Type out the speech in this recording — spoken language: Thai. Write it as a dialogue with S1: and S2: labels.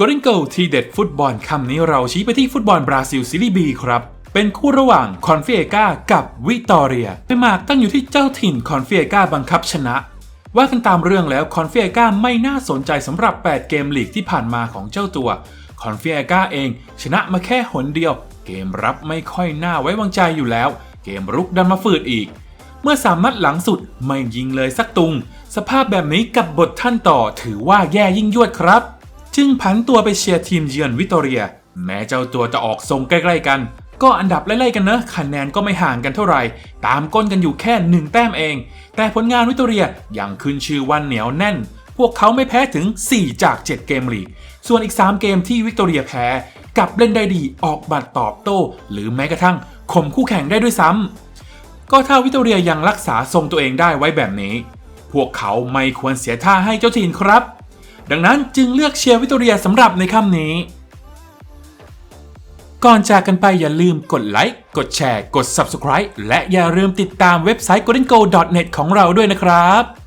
S1: g o l d e n Goal ทีเด็ดฟุตบอลคำนี้เราชี้ไปที่ฟุตบอลบราซิลซีรีส์บีครับ เป็นคู่ระหว่างคอนฟิเอกากับวิตอเรียไปมากตั้งอยู่ที่เจ้าถิ่นคอนฟิเอกาบังคับชนะ ว่ากันตามเรื่องแล้วคอนฟิเอกาไม่น่าสนใจสำหรับ 8 เกมลีกที่ผ่านมาของเจ้าตัวคอนฟิเอกาเองชนะมาแค่หนเดียว เกมรับไม่ค่อยน่าไว้วางใจอยู่แล้ว เกมรุกดันมาฝืดอีก เมื่อสามนัดหลังสุดไม่ยิงเลยสักตุง สภาพแบบนี้กับบทท่านต่อถือว่าแย่ยิ่งยวดครับ จึงผันตัวไปเชียร์ทีมเยือนวิตอเรีย แม้เจ้าตัวจะออกทรงใกล้ๆกัน ก็อันดับไล่ๆกันเนอะคะแนนก็ไม่ห่างกันเท่าไหร่ ตามก้นกันอยู่แค่หนึ่งแต้มเอง แต่ผลงานวิตอเรียยังขึ้นชื่อวันเหนียวแน่น พวกเขาไม่แพ้ถึง 4 จาก 7 เกมลีกส่วนอีก 3 เกมที่วิกตอเรียแพ้กลับเล่นได้ดีออกบัตรตอบโต้ หรือแม้กระทั่งข่มคู่แข่งได้ด้วยซ้ำก็ถ้าวิตอเรียยังรักษาทรงตัวเองได้ไว้แบบนี้ พวกเขาไม่ควรเสียท่าให้เจ้าถิ่นครับ ดังนั้นจึงเลือกเชียร์วิตอเรียสำหรับในค่ำนี้ ก่อนจากกันไปอย่าลืมกดไลค์กดแชร์ กด Subscribe และอย่าลืมติดตามเว็บไซต์ goldengo.net ของเราด้วยนะครับ